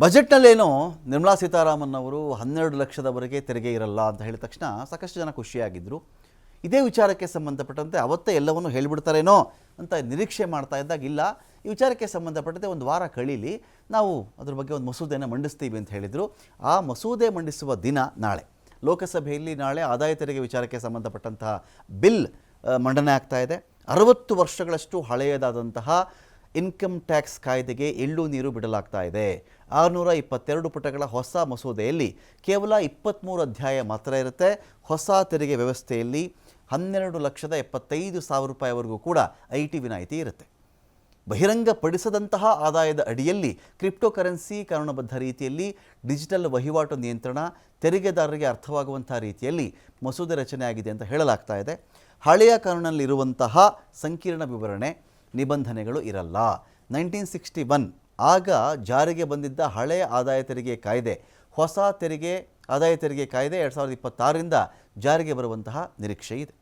ಬಜೆಟ್ನಲ್ಲೇನೋ ನಿರ್ಮಲಾ ಸೀತಾರಾಮನ್ ಅವರು ಹನ್ನೆರಡು ಲಕ್ಷದವರೆಗೆ ತೆರಿಗೆ ಇರಲ್ಲ ಅಂತ ಹೇಳಿದ ತಕ್ಷಣ ಸಾಕಷ್ಟು ಜನ ಖುಷಿಯಾಗಿದ್ದರು ಇದೇ ವಿಚಾರಕ್ಕೆ ಸಂಬಂಧಪಟ್ಟಂತೆ ಅವತ್ತೇ ಎಲ್ಲವನ್ನು ಹೇಳಿಬಿಡ್ತಾರೇನೋ ಅಂತ ನಿರೀಕ್ಷೆ ಮಾಡ್ತಾ ಇದ್ದಾಗ, ಇಲ್ಲ, ಈ ವಿಚಾರಕ್ಕೆ ಸಂಬಂಧಪಟ್ಟಂತೆ ಒಂದು ವಾರ ಕಳೀಲಿ, ನಾವು ಅದ್ರ ಬಗ್ಗೆ ಒಂದು ಮಸೂದೆಯನ್ನು ಮಂಡಿಸ್ತೀವಿ ಅಂತ ಹೇಳಿದರು. ಆ ಮಸೂದೆ ಮಂಡಿಸುವ ದಿನ ನಾಳೆ. ಲೋಕಸಭೆಯಲ್ಲಿ ನಾಳೆ ಆದಾಯ ತೆರಿಗೆ ವಿಚಾರಕ್ಕೆ ಸಂಬಂಧಪಟ್ಟಂತಹ ಬಿಲ್ ಮಂಡನೆ ಆಗ್ತಾ ಇದೆ. ಅರವತ್ತು ವರ್ಷಗಳಷ್ಟು ಹಳೆಯದಾದಂತಹ ಇನ್ಕಮ್ ಟ್ಯಾಕ್ಸ್ ಕಾಯ್ದೆಗೆ ಎಳ್ಳು ನೀರು ಬಿಡಲಾಗ್ತಾ ಇದೆ. ಆರುನೂರ ಇಪ್ಪತ್ತೆರಡು ಪುಟಗಳ ಹೊಸ ಮಸೂದೆಯಲ್ಲಿ ಕೇವಲ ಇಪ್ಪತ್ತ್ಮೂರು ಅಧ್ಯಾಯ ಮಾತ್ರ ಇರುತ್ತೆ. ಹೊಸ ತೆರಿಗೆ ವ್ಯವಸ್ಥೆಯಲ್ಲಿ ಹನ್ನೆರಡು ಲಕ್ಷದ ಎಪ್ಪತ್ತೈದು ಸಾವಿರ ರೂಪಾಯಿವರೆಗೂ ಕೂಡ ಐ ಟಿ ವಿನಾಯಿತಿ ಇರುತ್ತೆ. ಬಹಿರಂಗಪಡಿಸದಂತಹ ಆದಾಯದ ಅಡಿಯಲ್ಲಿ ಕ್ರಿಪ್ಟೋ ಕರೆನ್ಸಿ ಕಾನೂನುಬದ್ಧ ರೀತಿಯಲ್ಲಿ ಡಿಜಿಟಲ್ ವಹಿವಾಟು ನಿಯಂತ್ರಣ ತೆರಿಗೆದಾರರಿಗೆ ಅರ್ಥವಾಗುವಂತಹ ರೀತಿಯಲ್ಲಿ ಮಸೂದೆ ರಚನೆ ಆಗಿದೆ ಅಂತ ಹೇಳಲಾಗ್ತಾ ಇದೆ. ಹಳೆಯ ಕಾನೂನಲ್ಲಿರುವಂತಹ ಸಂಕೀರ್ಣ ವಿವರಣೆ ನಿಬಂಧನೆಗಳು ಇರಲ್ಲ. ನೈನ್ಟೀನ್ ಸಿಕ್ಸ್ಟಿ ಒನ್ ಆಗ ಜಾರಿಗೆ ಬಂದಿದ್ದ ಹಳೆಯ ಆದಾಯ ತೆರಿಗೆ ಕಾಯ್ದೆ, ಹೊಸ ತೆರಿಗೆ, ಆದಾಯ ತೆರಿಗೆ ಕಾಯ್ದೆ ಎರಡು ಸಾವಿರದ ಇಪ್ಪತ್ತಾರರಿಂದ ಜಾರಿಗೆ ಬರುವಂತಹ ನಿರೀಕ್ಷೆ ಇದೆ.